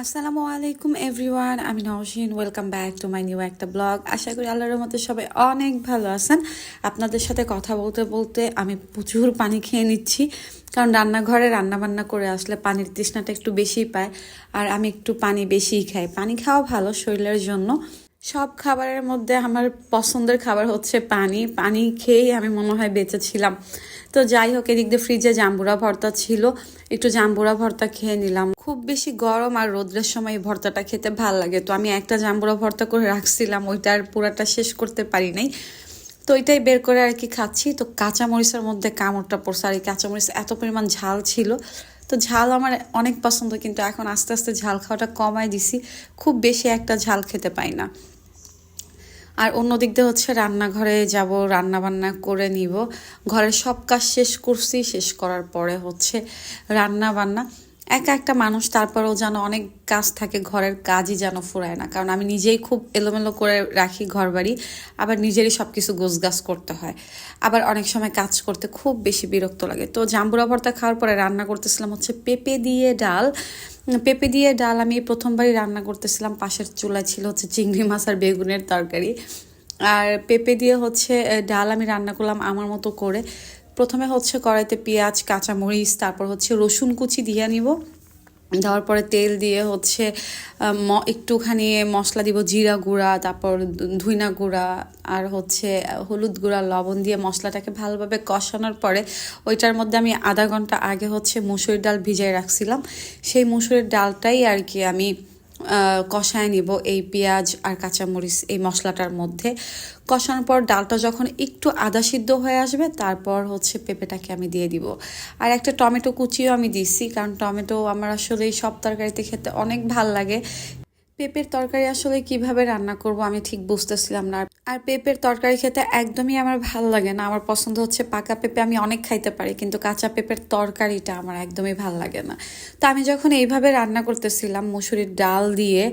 আসসালামু আলাইকুম এভরিওয়ান আমি Nowshin welcome back to my new একটা ব্লগ আশা করি আল্লাহর মতো সবাই অনেক ভালো আছেন। আপনাদের সাথে কথা বলতে বলতে আমি প্রচুর পানি খেয়ে নিচ্ছি, কারণ রান্নাঘরে রান্না বান্না করে আসলে পানির তৃষ্ণাটা একটু বেশি পায়, আর আমি একটু পানি বেশিই খাই। পানি খাওয়া ভালো শরীরের জন্য। সব খাবারের মধ্যে আমার পছন্দের খাবার হচ্ছে পানি। পানি খেয়েই আমি মনে হয় বেঁচেছিলাম তো যাই হোক, এদিক দিয়ে ফ্রিজে জাম্বুরা ভর্তা ছিল। একটু জাম্বুরা ভর্তা খেয়ে নিলাম। খুব বেশি গরম আর রোদ্রের সময় এই ভর্তাটা খেতে ভালো লাগে। তো আমি একটা জাম্বুরা ভর্তা করে রাখছিলাম ওইটার পুরাটা শেষ করতে পারি নাই। তো ওইটাই বের করে আর কি খাচ্ছি। তো কাঁচামরিচের মধ্যে কামড়টা পড়ছে আর এই কাঁচামরিচ এত পরিমাণ ঝাল ছিল। তো ঝাল আমার অনেক পছন্দ, কিন্তু এখন আস্তে আস্তে ঝাল খাওয়াটা কমাই দিছি। খুব বেশি একটা ঝাল খেতে পাই না। আর অন্য দিক দিয়ে হচ্ছে রান্নাঘরে যাব রান্না বান্না করে নিব। ঘরের সব কাজ শেষ করছি, শেষ করার পরে হচ্ছে রান্না বান্না একা একটা মানুষ, তারপরেও যেন অনেক কাজ থাকে, ঘরের কাজই যেন ফুরায় না। কারণ আমি নিজেই খুব এলোমেলো করে রাখি ঘর বাড়ি আবার নিজেরই সব কিছু গোছগাছ করতে হয়। আবার অনেক সময় কাজ করতে খুব বেশি বিরক্ত লাগে। তো জাম্বুরা ভর্তা খাওয়ার পরে রান্না করতেছিলাম হচ্ছে পেঁপে দিয়ে ডাল। পেঁপে দিয়ে ডাল আমি প্রথমবারই রান্না করতেছিলাম। পাশের চুলা ছিল হচ্ছে চিংড়ি মাছ আর বেগুনের তরকারি। আর পেঁপে দিয়ে হচ্ছে ডাল আমি রান্না করলাম আমার মতো করে। প্রথমে হচ্ছে কড়াইতে পেঁয়াজ, কাঁচামরিচ, তারপর হচ্ছে রসুন কুচি দিয়ে নিব। দেওয়ার পরে তেল দিয়ে হচ্ছে একটুখানি মশলা দিব, জিরা গুঁড়া, তারপর ধুইনা গুঁড়া আর হচ্ছে হলুদ গুঁড়া, লবণ দিয়ে মশলাটাকে ভালোভাবে কষানোর পরে ওইটার মধ্যে আমি আধা ঘণ্টা আগে হচ্ছে মুসুরির ডাল ভিজাই রাখছিলাম। সেই মুসুরির ডালটাই আর কি আমি কষায় নিব এই পেঁয়াজ আর কাঁচামরিচ এই মশলাটার মধ্যে। কষানোর পর ডালটা যখন একটু আদা সিদ্ধ হয়ে আসবে, তারপর হচ্ছে পেঁপেটাকে আমি দিয়ে দিব। আর একটা টমেটো কুচিও আমি দিছি, কারণ টমেটো আমার আসলে এই সব তরকারিতে খেতে অনেক ভালো লাগে। পেঁপের তরকারি আসলে কীভাবে রান্না করব আমি ঠিক বুঝতেছিলাম না। আর পেঁপের তরকারি খেতে একদমই আমার ভালো লাগে না। আমার পছন্দ হচ্ছে পাকা পেঁপে, আমি অনেক খাইতে পারি, কিন্তু কাঁচা পেঁপের তরকারিটা আমার একদমই ভালো লাগে না। তো আমি যখন এইভাবে রান্না করতেছিলাম মুসুরির ডাল দিয়ে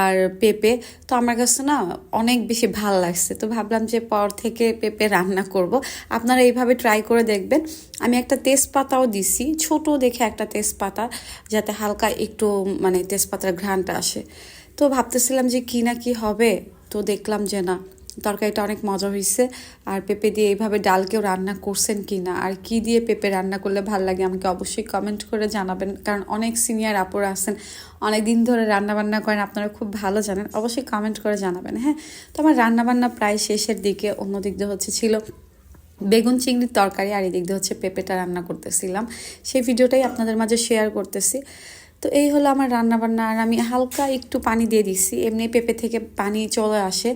আর পেঁপে, তো আমার কাছে না অনেক বেশি ভালো লাগছে। তো ভাবলাম যে পর থেকে পেঁপে রান্না করব। আপনারা এইভাবে ট্রাই করে দেখবেন। আমি একটা তেজপাতাও দিছি, ছোট দেখে একটা তেজপাতা, যাতে হালকা একটু মানে তেজপাতার ঘ্রাণটা আসে। তো ভাবতেছিলাম যে কি না কি হবে। তো দেখলাম যে না, তরকারিটা অনেক মজা হয়েছে আর পেঁপে দিয়ে এইভাবে ডালকেও রান্না করছেন কি না? আর কি দিয়ে পেঁপে রান্না করলে ভালো লাগে আমাকে অবশ্যই কমেন্ট করে জানাবেন। কারণ অনেক সিনিয়র আপুরা আছেন, অনেক দিন ধরে রান্না বান্না করেন, আপনারা খুব ভালো জানেন। অবশ্যই কমেন্ট করে জানাবেন হ্যাঁ? তো আমার রান্নাবান্না প্রায় শেষের দিকে অন্য দিক দিয়ে হচ্ছে ছিল বেগুন চিংড়ির তরকারি আর এদিক দিয়ে হচ্ছে পেঁপেটা রান্না করতেছিলাম। সেই ভিডিওটাই আপনাদের মাঝে শেয়ার করতেছি। তো এই হলো আমার রান্না বান্না আর আমি হালকা একটু পানি দিয়ে দিচ্ছি। এমনি পেঁপে থেকে পানি চলে আসে।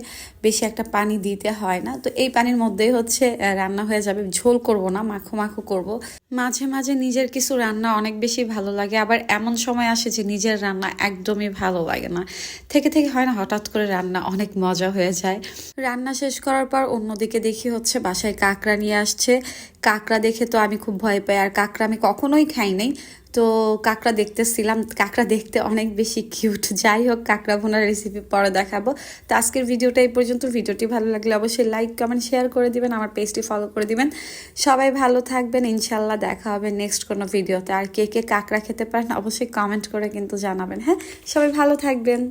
বেশি একটা পানি দিতে হয় না। তো এই পানির মধ্যেই হচ্ছে রান্না হয়ে যাবে। ঝোল করব না, মাখো মাখো করব। মাঝে মাঝে নিজের কিছু রান্না অনেক বেশি ভালো লাগে। আবার এমন সময় আসে যে নিজের রান্না একদমই ভালো লাগে না। থেকে থেকে হয় না, হঠাৎ করে রান্না অনেক মজা হয়ে যায়। রান্না শেষ করার পর অন্যদিকে দেখি হচ্ছে বাসায় কাঁকড়া নিয়ে আসছে। কাঁকড়া দেখে তো আমি খুব ভয় পাই। আর কাঁকড়া আমি কখনোই খাই নাই। তো কাঁকড়া দেখতেছিলাম, কাঁকড়া দেখতে অনেক বেশি কিউট যাই হোক, কাঁকড়া ভোনার রেসিপি পরে দেখাবো। তো আজকের ভিডিওটা এই পর্যন্ত। ভিডিওটি ভালো লাগলে অবশ্যই লাইক কমেন্ট শেয়ার করে দিবেন, আমার পেজটি ফলো করে দিবেন। সবাই ভালো থাকবেন ইনশাল্লাহ দেখা হবে নেক্সট কোনো ভিডিওতে। আর কে কে কাঁকড়া খেতে পারেন, অবশ্যই কমেন্ট করে কিন্তু জানাবেন হ্যাঁ? সবাই ভালো থাকবেন।